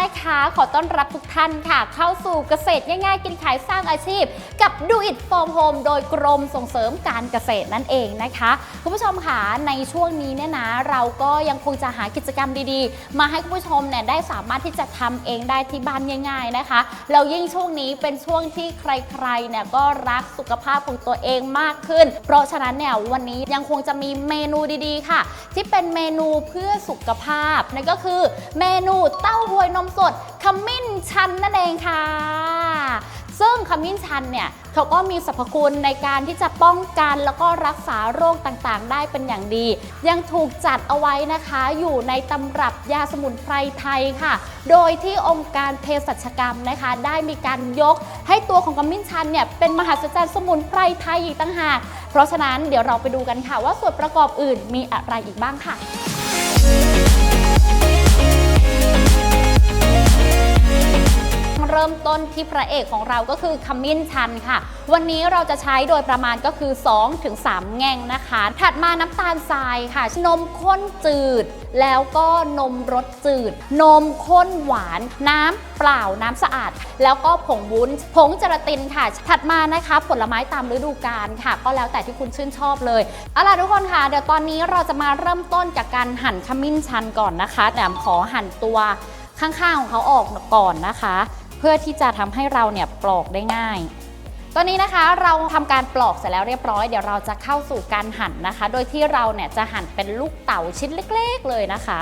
นะคะ ขอต้อนรับทุกท่านค่ะ เข้าสู่เกษตรง่ายๆ กินขายสร้างอาชีพ กับ Do It From Home โดยกรมส่งเสริมการเกษตรนั่นเองนะคะ คุณผู้ชมค่ะในช่วงนี้เนี่ยนะเราก็ยังคงจะหากิจกรรมดีๆ มาให้คุณผู้ชมเนี่ยได้สามารถที่จะทำเองได้ที่บ้านง่าย ๆนะคะแล้วยิ่งช่วงนี้เป็นช่วงที่ใครๆเนี่ยก็รักสุขภาพของตัวเองมากขึ้น เพราะฉะนั้นเนี่ยวันนี้ยังคงจะมีเมนูดีๆค่ะ ที่เป็นเมนูเพื่อสุขภาพนั่นก็คือเมนูเต้าหวยนมสดขมิ้นชันนั่นเองค่ะ ซึ่งขมิ้นชันเนี่ยเขาก็มีสรรพคุณในการที่จะป้องกันแล้วก็รักษาโรคต่างๆ ได้เป็นอย่างดี ยังถูกจัดเอาไว้นะคะอยู่ในตำรับยาสมุนไพรไทยค่ะ โดยที่องค์การเภสัชกรรมนะคะ ได้มีการยกให้ตัวของขมิ้นชันเนี่ยเป็นมหัศจรรย์สมุนไพรไทยอีกต่างหาก เพราะฉะนั้นเดี๋ยวเราไปดูกันค่ะ ว่าส่วนประกอบอื่นมีอะไรอีกบ้างค่ะ ต้นที่พระเอกของเราก็คือขมิ้นชันค่ะ วันนี้เราจะใช้โดยประมาณก็คือ 2-3 แง่งนะคะ ถัดมาน้ำตาลทรายค่ะ นมข้นจืด แล้วก็นมรสจืด นมข้นหวาน น้ำเปล่าน้ำสะอาด แล้วก็ผงวุ้น ผงเจลาตินค่ะ ถัดมานะคะ ผลไม้ตามฤดูกาลค่ะ ก็แล้วแต่ที่คุณชื่นชอบเลยเอาล่ะทุกคนค่ะ เดี๋ยวตอนนี้เราจะมาเริ่มต้นจากการหั่นขมิ้นชันก่อนนะคะแต่ขอหั่นตัวข้างๆของเขาออกก่อนนะคะ เพื่อที่จะทำให้เราเนี่ยปลอกได้ง่ายตอนนี้นะคะเราทำการปลอกเสร็จแล้วเรียบร้อยเดี๋ยวเราจะเข้าสู่การหั่นนะคะ โดยที่เราเนี่ยจะหั่นเป็นลูกเต๋าชิ้นเล็ก ๆ เลยนะคะ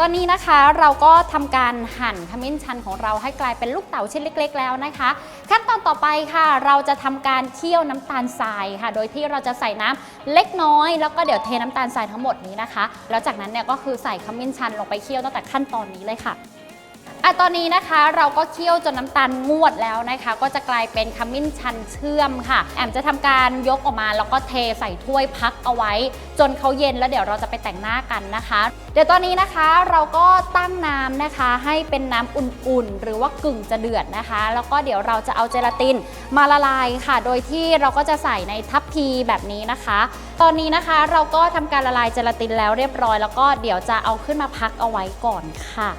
ตอนนี้นะคะเราก็ทำการหั่นขมิ้นชันของเราให้กลายเป็นลูกเต๋าชิ้นเล็ก ๆ แล้วนะคะ ขั้นตอนต่อไปค่ะ เราจะทำการเคี่ยวน้ำตาลทรายค่ะ โดยที่เราจะใส่น้ำเล็กน้อย แล้วก็เดี๋ยวเทน้ำตาลทรายทั้งหมดนี้นะคะ แล้วจากนั้นเนี่ยก็คือใส่ขมิ้นชันลงไปเคี่ยวตั้งแต่ขั้นตอนนี้เลยค่ะ อะตอนนี้นะคะเราก็เคี่ยวจนน้ำตาลงวดแล้วนะคะ ก็จะกลายเป็นขมิ้นชันเชื่อมค่ะ แอมจะทำการยกออกมาแล้วก็เทใส่ถ้วยพักเอาไว้ จนเขาเย็นแล้วเดี๋ยวเราจะไปแต่งหน้ากันนะคะ เดี๋ยวตอนนี้นะคะเราก็ตั้งน้ำนะคะ ให้เป็นน้ำอุ่นๆ หรือว่ากึ่งจะเดือดนะคะ แล้วก็เดี๋ยวเราจะเอาเจลาตินมาละลายค่ะ โดยที่เราก็จะใส่ในทัพพีแบบนี้นะคะ ตอนนี้นะคะเราก็ทำการละลายเจลาตินแล้วเรียบร้อย แล้วก็เดี๋ยวจะเอาขึ้นมาพักเอาไว้ก่อนค่ะ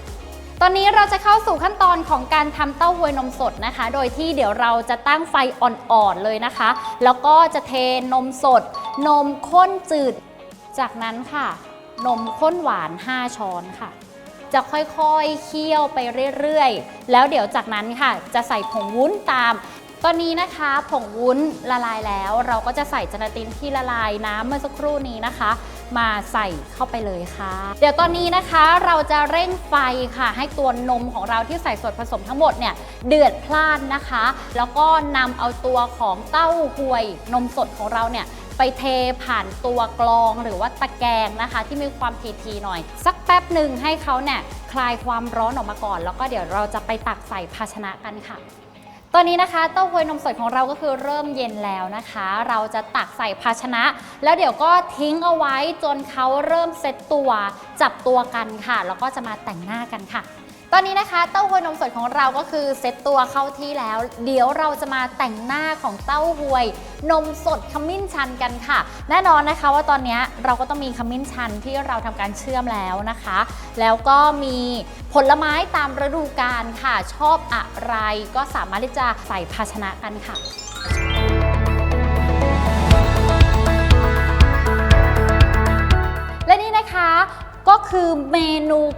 ตอนนี้เราจะเข้าสู่ขั้นตอนของการทำเต้าหวยนมสดนะคะ โดยที่เดี๋ยวเราจะตั้งไฟอ่อนๆเลยนะคะ แล้วก็จะเทนมสด นมข้นจืด จากนั้นค่ะ นมข้นหวาน 5 ช้อนค่ะ จะค่อยๆเคี่ยวไปเรื่อยๆ แล้วเดี๋ยวจากนั้นค่ะ จะใส่ผงวุ้นตามตอนนี้นะคะผงวุ้นละลายแล้ว เราก็จะใส่เจลาตินที่ละลายน้ำเมื่อสักครู่นี้นะคะ มาใส่เข้าไปเลยค่ะ เดี๋ยวตอนนี้นะคะเราจะเร่งไฟค่ะ ให้ตัวนมของเราที่ใส่ส่วนผสมทั้งหมดเนี่ยเดือดพล่านนะคะ แล้วก็นำเอาตัวของเต้าหวยนมสดของเราเนี่ยไปเทผ่านตัวกรองหรือว่าตะแกรงนะคะ ที่มีความทีๆหน่อย สักแป๊บหนึ่งให้เขาเนี่ยคลายความร้อนออกมาก่อน แล้วก็เดี๋ยวเราจะไปตักใส่ภาชนะกันค่ะ อนนี้นะคะเต้าหวยนมสดของเราก็คือเริ่มเย็นแล้วนะคะ เราจะตักใส่ภาชนะ แล้วเดี๋ยวก็ทิ้งเอาไว้จนเขาเริ่มเซตตัวจับตัวกันค่ะ แล้วก็จะมาแต่งหน้ากันค่ะ ตอนนี้นะคะเต้าหวยนมสดของเราก็คือเซ็ตตัวเข้าที่แล้ว เดี๋ยวเราจะมาแต่งหน้าของเต้าหวย นมสดขมิ้นชันกันค่ะ แน่นอนนะคะว่าตอนนี้เราก็ต้องมีขมิ้นชันที่เราทำการเชื่อมแล้วนะคะ แล้วก็มีผลไม้ตามฤดูกาลค่ะ ชอบอะไรก็สามารถที่จะใส่ภาชนะกันค่ะ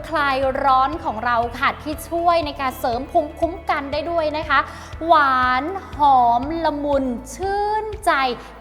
คลายร้อนของเราค่ะที่ช่วยในการเสริมภูมิคุ้มกันได้ด้วยนะคะ หวานหอมละมุนชื่นใจ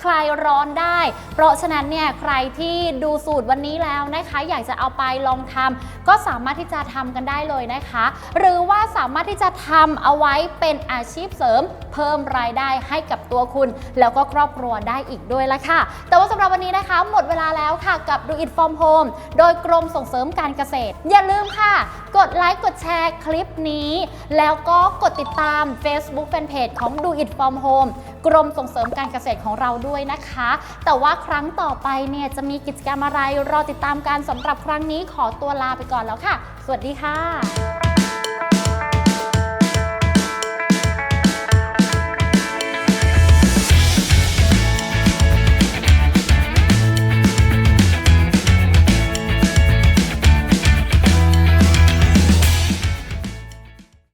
คลายร้อนได้ เพราะฉะนั้นเนี่ยใครที่ดูสูตรวันนี้แล้วนะคะ อยากจะเอาไปลองทำก็สามารถที่จะทำกันได้เลยนะคะ หรือว่าสามารถที่จะทำเอาไว้เป็นอาชีพเสริม เพิ่มรายได้ให้กับตัวคุณ แล้วก็ครอบครัวได้อีกด้วยละค่ะ แต่ว่าสำหรับวันนี้นะคะ หมดเวลาแล้วค่ะกับ Do It From Home โดยกรมส่งเสริมการเกษตร อย่าลืมค่ะ กดไลค์กดแชร์คลิปนี้ แล้วก็กดติดตาม Facebook Fanpage ของ Do It From Home กรมส่งเสริมการเกษตรของเราด้วยนะคะ แต่ว่าครั้งต่อไปเนี่ยจะมีกิจกรรมอะไรรอติดตามการสำหรับครั้งนี้ขอตัวลาไปก่อนแล้วค่ะ สวัสดีค่ะ